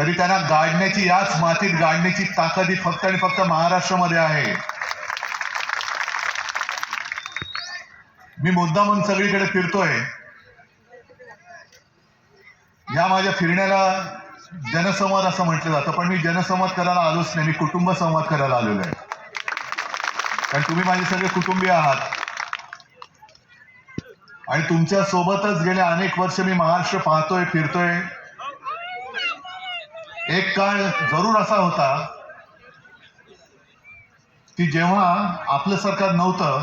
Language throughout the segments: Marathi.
तरी त्यांना गाडण्याची याच मातीत गाडण्याची ताकद ही फक्त आणि फक्त महाराष्ट्रामध्ये आहे. मी मुद्दा म्हणून सगळीकडे फिरतोय. या माझ्या फिरण्याला जनसंवाद असं म्हटलं जातं पण मी जनसंवाद करायला आलोच नाही मी कुटुंब संवाद करायला आलेलो आहे. कारण तुम्ही माझे सगळे कुटुंबीय आहात. आणि तुमच्या सोबतच गेले अनेक वर्ष मी महाराष्ट्र पाहतोय फिरतोय. एक काळ जरूर असा होता की जेव्हा आपलं सरकार नव्हतं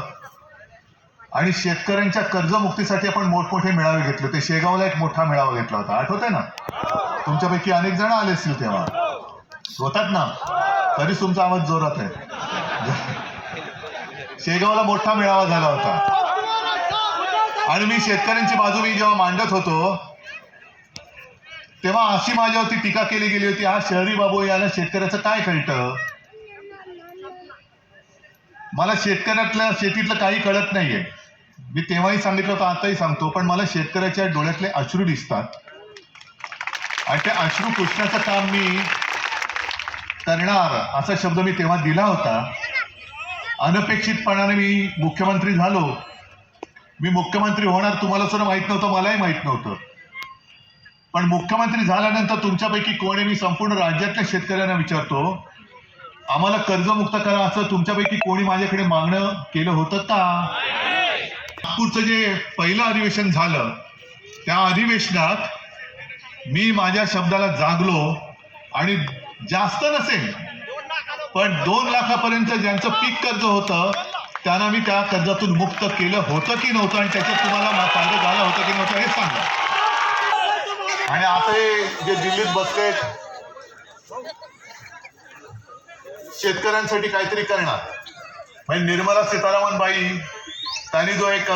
आणि शेतकऱ्यांच्या कर्जमुक्तीसाठी आपण मोठमोठे मेळावे घेतले होते. शेगावला एक मोठा मेळावा घेतला होता. आठवतंय ना? तुमच्यापैकी अनेक जण आले असतील तेव्हा. होतात ना? तरी तुमचा आवाज जोरात आहे. शेगावला मोठा मेळावा झाला होता. आणि मी शेतकऱ्यांची बाजू मी जेव्हा मांडत होतो तेव्हा अशी माझ्यावरती टीका केली गेली होती हा शहरी बाबू याला शेतकऱ्याचं काय कळतं? मला शेतकऱ्यातल्या शेतीतलं काही कळत नाहीये. मी तेव्हाही सांगितलं होतं आताही सांगतो पण मला शेतकऱ्याच्या डोळ्यातले अश्रू दिसतात. आणि त्या अश्रू पुसण्याचं काम मी करणार असा शब्द मी तेव्हा दिला होता. अनपेक्षितपणाने मी मुख्यमंत्री झालो. मी मुख्यमंत्री होणार तुम्हाला सुद्धा माहीत नव्हतं मलाही माहीत नव्हतं. पण मुख्यमंत्री झाल्यानंतर तुमच्यापैकी कोणी मी संपूर्ण राज्यातल्या शेतकऱ्यांना विचारतो. आम्हाला कर्जमुक्त करा असं तुमच्यापैकी कोणी माझ्याकडे मागणं केलं होतं का? नागपूरचं जे पहिलं अधिवेशन झालं त्या अधिवेशनात मी माझ्या शब्दाला जागलो आणि जास्त नसेल पण दोन लाखापर्यंत ज्यांचं पीक कर्ज होतं त्यांना मी त्या कर्जातून मुक्त केलं होतं की नव्हतं आणि त्याच्यात तुम्हाला फायदा झाला होता की नव्हता हे सांगा. आणि आता हे जे दिल्लीत बसले शेतकऱ्यांसाठी काहीतरी करणार. म्हणजे निर्मला सीतारामन बाई त्यांनी जो एक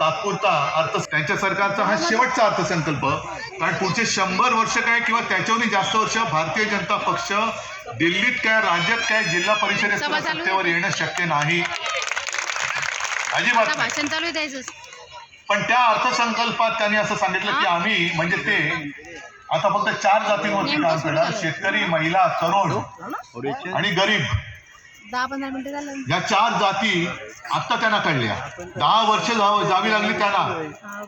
तात्पुरता अर्थ त्यांच्या सरकारचा हा शेवटचा अर्थसंकल्प कारण पुढचे शंभर वर्ष काय किंवा त्याच्याहूनही जास्त वर्ष भारतीय जनता पक्ष दिल्लीत काय राज्यात काय जिल्हा परिषदेत. सत्तेवर येणं शक्य नाही. अजिबात पण त्या अर्थसंकल्पात त्यांनी असं सांगितलं की आम्ही म्हणजे ते आता फक्त चार जातींवरती काम करणार. शेतकरी महिला तरुण आणि गरीब. या चार जाती आत्ता त्यांना कळल्या. दहा वर्ष जाव- जावी लागली त्यांना. हो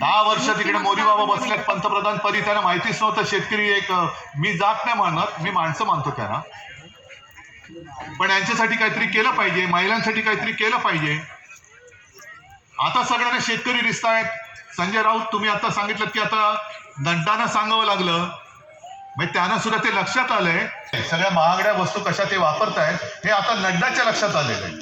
दहा वर्ष तिकडे मोदी बाबा बसलेत पंतप्रधान पदी त्यांना माहितीच नव्हतं. शेतकरी एक मी जात नाही मानत मी माणसं मानतो त्यांना. पण यांच्यासाठी काहीतरी केलं पाहिजे महिलांसाठी काहीतरी केलं पाहिजे. आता सगळ्यांना शेतकरी दिसतायत. संजय राऊत तुम्ही आता सांगितलं की आता दंडानं सांगावं लागलं. म्हणजे त्यांना सुद्धा ते लक्षात आलंय. सगळ्या महागड्या वस्तू कशा ते वापरतायत हे आता नड्डाच्या लक्षात आलेलं आहे.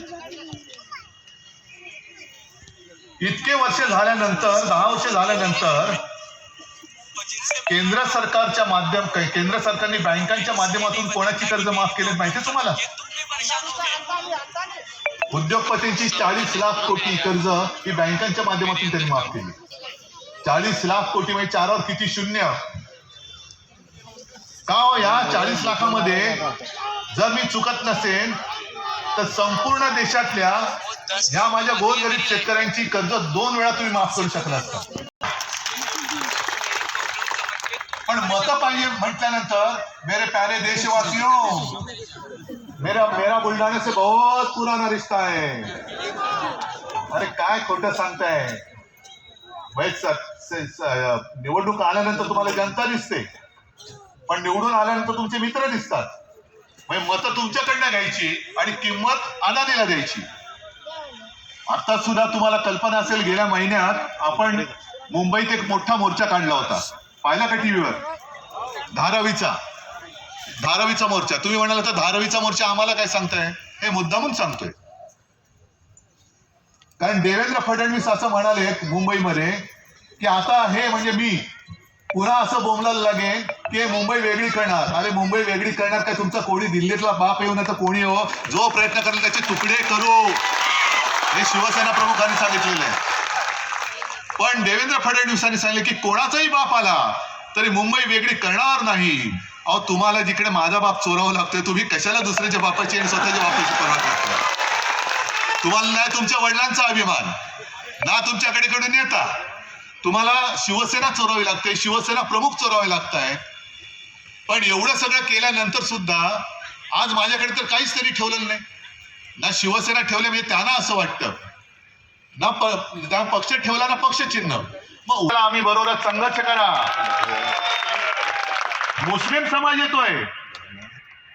इतके वर्ष झाल्यानंतर दहा वर्ष झाल्यानंतर केंद्र सरकारच्या माध्यम केंद्र सरकारने बँकांच्या माध्यमातून कोणाची कर्ज माफ केले माहिती तुम्हाला? उद्योगपतींची चाळीस लाख कोटी कर्ज ही बँकांच्या माध्यमातून त्यांनी माफ केली. चाळीस लाख कोटी म्हणजे चारावर किती शून्य? का हो या चाळीस लाखामध्ये जर मी चुकत नसेल तर संपूर्ण देशातल्या ह्या माझ्या गोरगरीब शेतकऱ्यांची कर्ज दोन वेळा तुम्ही माफ करू शकला असता. पण मत पाहिजे म्हटल्यानंतर मेरे प्यारे देशवासियों मेरा मेरा बुलढाणे से बहुत पुराना रिश्ता है। अरे काय खोटं सांगताय? स- निवडणूक आल्यानंतर तुम्हाला जनता दिसते. पण निवडून आल्यानंतर तुमचे मित्र दिसतात. म्हणजे मतं तुमच्याकडनं घ्यायची आणि किंमत अदानीला द्यायची. आता सुद्धा तुम्हाला कल्पना असेल गेल्या महिन्यात आपण मुंबईत एक मोठा मोर्चा काढला होता. पाहिला का टीव्हीवर? धारावीचा. धारावीचा मोर्चा. तुम्ही म्हणाल तर धारावीचा मोर्चा आम्हाला काय सांगताय? हे मुद्दामून सांगतोय. कारण देवेंद्र फडणवीस असं म्हणाले मुंबईमध्ये की आता हे म्हणजे मी. पुन्हा असं बोंबलायला लागेल की हे मुंबई वेगळी करणार. अरे मुंबई वेगळी करणार काय? तुमचा कोणी दिल्लीतला बाप येऊ तर कोणी हो? जो प्रयत्न करेल त्याचे तुकडे करू. हे शिवसेना प्रमुखांनी सांगितलेलं आहे. पण देवेंद्र फडणवीसांनी सांगितले की कोणाचाही बाप आला तरी मुंबई वेगळी करणार नाही. अहो तुम्हाला जिकडे माझा बाप चोरावा लागतोय तुम्ही कशाला दुसऱ्याच्या बापाची आणि स्वतःच्या बापाची परवा करता तुम्हाला नाही तुमच्या वडिलांचा अभिमान ना तुमच्याकडे कडून येता तुम्हाला शिवसेना चोरावी लागते शिवसेना प्रमुख चोरावे लागत आहेत पण एवढं सगळं केल्यानंतर सुद्धा आज माझ्याकडे तर काहीच तरी ठेवलेलं नाही. ना शिवसेना ठेवले म्हणजे त्यांना असं वाटतं. ना प ना पक्ष ठेवला ना पक्ष चिन्ह. मग आम्ही बरोबर संघर्ष करा. मुस्लिम समाज येतोय.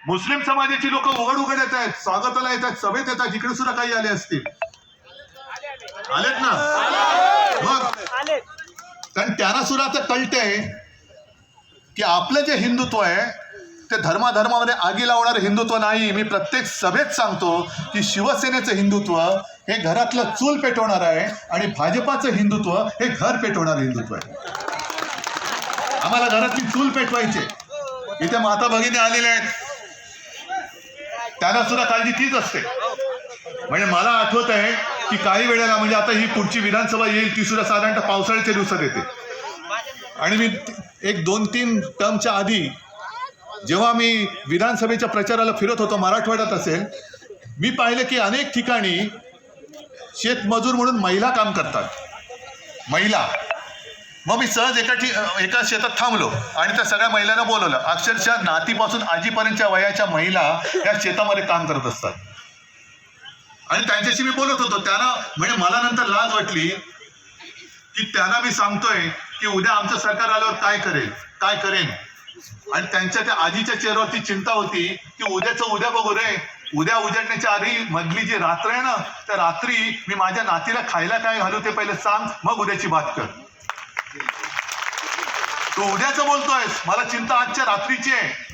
मुस्लिम समाजाची लोक उघड उघड येत आहेत स्वागताला येत आहेत सभेत येतात इकडे सुद्धा काही आले असतील. आलेत ना? मग कारण त्यांना सुद्धा आता कळतंय की आपलं जे हिंदुत्व आहे ते धर्माधर्मामध्ये आगी लावणारं हिंदुत्व नाही. मी प्रत्येक सभेत सांगतो की शिवसेनेचं हिंदुत्व हे घरातलं चूल पेटवणार आहे आणि भाजपाचं हिंदुत्व हे घर पेटवणारं हिंदुत्व आहे. आम्हाला घरातली चूल पेटवायचे. इथे माता भगिनी आलेल्या आहेत. त्यांना सुद्धा काळजी तीच असते. म्हणजे मला आठवत आहे की काही वेळेला म्हणजे आता ही पुढची विधानसभा येईल ती सुद्धा साधारणतः पावसाळ्याच्या दिवसात येते. आणि मी एक दोन तीन टर्मच्या आधी जेव्हा मी विधानसभेच्या प्रचाराला फिरत होतो मराठवाड्यात असेल मी पाहिलं की अनेक ठिकाणी शेतमजूर म्हणून महिला काम करतात. महिला. मग मी सहज एका ठि एका शेतात थांबलो आणि त्या सगळ्या महिलांना बोलवलं. अक्षरशः नातीपासून आजीपर्यंतच्या वयाच्या महिला या शेतामध्ये काम करत असतात. आणि त्यांच्याशी मी बोलत होतो. त्यांना म्हणजे मला नंतर लाज वाटली की त्यांना मी सांगतोय की उद्या आमचं सरकार आल्यावर काय करेल काय करेन. आणि त्यांच्या त्या आजीच्या चेहऱ्यावरती चिंता होती की उद्याचं उद्या बघू रे. उद्या उजाडण्याच्या आधी मधली जी रात्र आहे ना त्या रात्री मी माझ्या नातीला खायला काय घालू ते पहिले सांग मग उद्याची बात कर. तू उद्याचं बोलतोयस. मला चिंता आजच्या रात्रीची आहे.